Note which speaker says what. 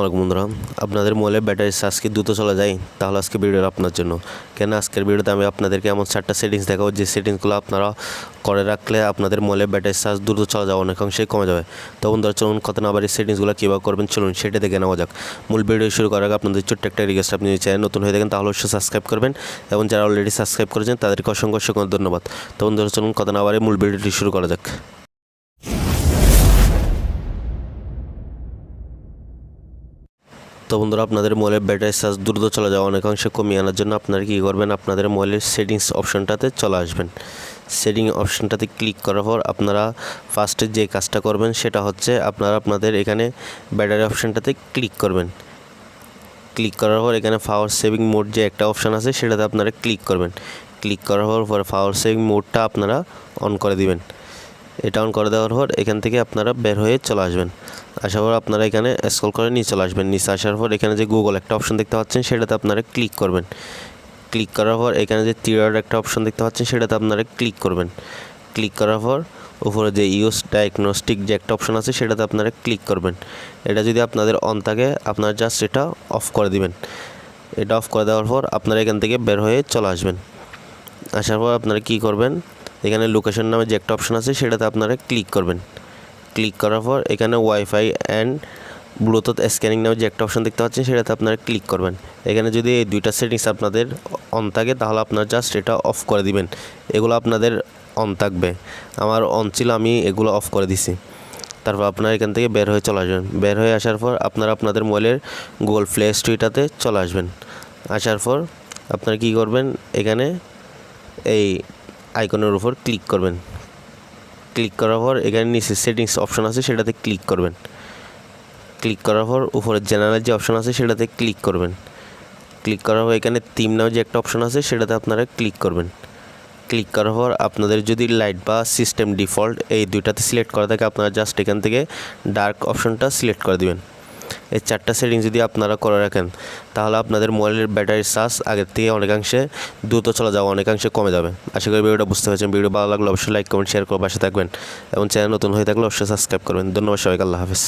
Speaker 1: অনেক বন্ধুরা। আপনাদের মোবাইলের ব্যাটারি চার্জ কি দ্রুত চলে যায়? তাহলে আজকে ভিডিওটা আপনার জন্য। কেন আজকের ভিডিওতে আমি আপনাদেরকে এমন চারটা সেটিংস দেখাবো, যে সেটিংসগুলো আপনারা করে রাখলে আপনাদের মোবাইলের ব্যাটারি চার্জ দ্রুত চলে যাওয়া অনেকাংশেই কমে যাবে। তো বন্ধুরা, চলুন কত না আবার সেটিংসগুলো কীভাবে করবেন, চলুন সেটা দেখে নেওয়া যাক। মূল ভিডিও শুরু করার আগে আপনাদের ছোট্ট একটা রিকোয়েস্ট আপনি চ্যানেল নতুন হয়ে থাকেন, তাহলে অবশ্যই সাবস্ক্রাইব করবেন এবং যারা অলরেডি সাবস্ক্রাইব করেছেন, তাদেরকে অসংখ্য অসংখ্য ধন্যবাদ। তো বন্ধুরা, চলুন কত না আবার মূল ভিডিওটি শুরু করা যাক। তো বন্ধুরা, আপনাদের মোবাইলের ব্যাটারি চার্জ দ্রুত চলে যাওয়া অনেকাংশে কমিয়ে আনার জন্য আপনারা কী করবেন? আপনাদের মোবাইলের সেটিংস অপশনটাতে চলে আসবেন। সেটিং অপশনটাতে ক্লিক করার পর আপনারা ফার্স্টে যে কাজটা করবেন, সেটা হচ্ছে আপনারা আপনাদের এখানে ব্যাটারি অপশনটাতে ক্লিক করবেন। ক্লিক করার পর এখানে পাওয়ার সেভিং মোড যে একটা অপশান আছে, সেটাতে আপনারা ক্লিক করবেন। ক্লিক করার পর, পরে পাওয়ার সেভিং মোডটা আপনারা অন করে দিবেন। এটা অন করে দেওয়ার পর এখান থেকে আপনারা বের হয়ে চলে আসবেন। আসার পর আপনারা এখানে স্ক্রল করে নিচে চলে আসবেন। নিচে আসার পর এখানে যে গুগল একটা অপশন দেখতে পাচ্ছেন, সেটাতে আপনারা ক্লিক করবেন। ক্লিক করার পর এখানে যে তীরের একটা অপশন দেখতে পাচ্ছেন, সেটাতে আপনারা ক্লিক করবেন। ক্লিক করার পর উপরে যে ইউস ডায়াগনস্টিক যে একটা অপশন আছে, সেটাতে আপনারা ক্লিক করবেন। এটা যদি আপনাদের অন থাকে, আপনারা জাস্ট এটা অফ করে দিবেন। এটা অফ করে দেওয়ার পর আপনারা এখান থেকে বের হয়ে চলে আসবেন। আসার পর আপনারা কী করবেন? এখানে লোকেশন নামে যে একটা অপশন আছে, সেটাতে আপনারা ক্লিক করবেন। ক্লিক করার পর এখানে ওয়াইফাই অ্যান্ড ব্লুটুথ স্ক্যানিং নামে যে একটা অপশন দেখতে পাচ্ছেন, সেটাতে আপনারা ক্লিক করবেন। এখানে যদি এই দুইটা সেটিংস আপনাদের অন থাকে, তাহলে আপনারা জাস্ট এটা অফ করে দিবেন। এগুলো আপনাদের অন থাকবে। আমার অন ছিল, আমি এগুলো অফ করে দিছি। তারপর আপনারা এখান থেকে বের হয়ে চলে আসবেন। বের হয়ে আসার পর আপনারা আপনাদের মোবাইলের গুগল প্লে স্টোরিটাতে চলে আসবেন। আসার পর আপনারা কী করবেন? এখানে এই আইকনের উপর ক্লিক করবেন। ক্লিক করার পর এখানে নিচে সেটিংস অপশন আছে, সেটাতে ক্লিক করবেন। ক্লিক করার পর উপরে জেনারেল যে অপশন আছে, সেটাতে ক্লিক করবেন। ক্লিক করার পর এখানে তিম নামে যে একটা অপশন আছে, সেটাতে আপনারা ক্লিক করবেন। ক্লিক করার পর আপনাদের যদি লাইট বা সিস্টেম ডিফল্ট এই দুইটাতে সিলেক্ট করা থাকে, আপনারা জাস্ট এখান থেকে ডার্ক অপশনটা সিলেক্ট করে দিবেন। এই চারটা সেটিং যদি আপনারা করে রাখেন, তাহলে আপনাদের মোবাইলের ব্যাটারির চার্জ আগের থেকে অনেকাংশে দ্রুত চলে যাওয়া, অনেকাংশে কমে যাবে। আশা করি ভিডিওটা বুঝতে পেরেছেন। ভিডিও ভালো লাগলে অবশ্যই লাইক কমেন্ট শেয়ার করে পাশে থাকবেন। এবং চ্যানেল নতুন হয়ে থাকলে অবশ্যই সাবস্ক্রাইব করবেন। ধন্যবাদ সবাইকে। আল্লাহ হাফেজ।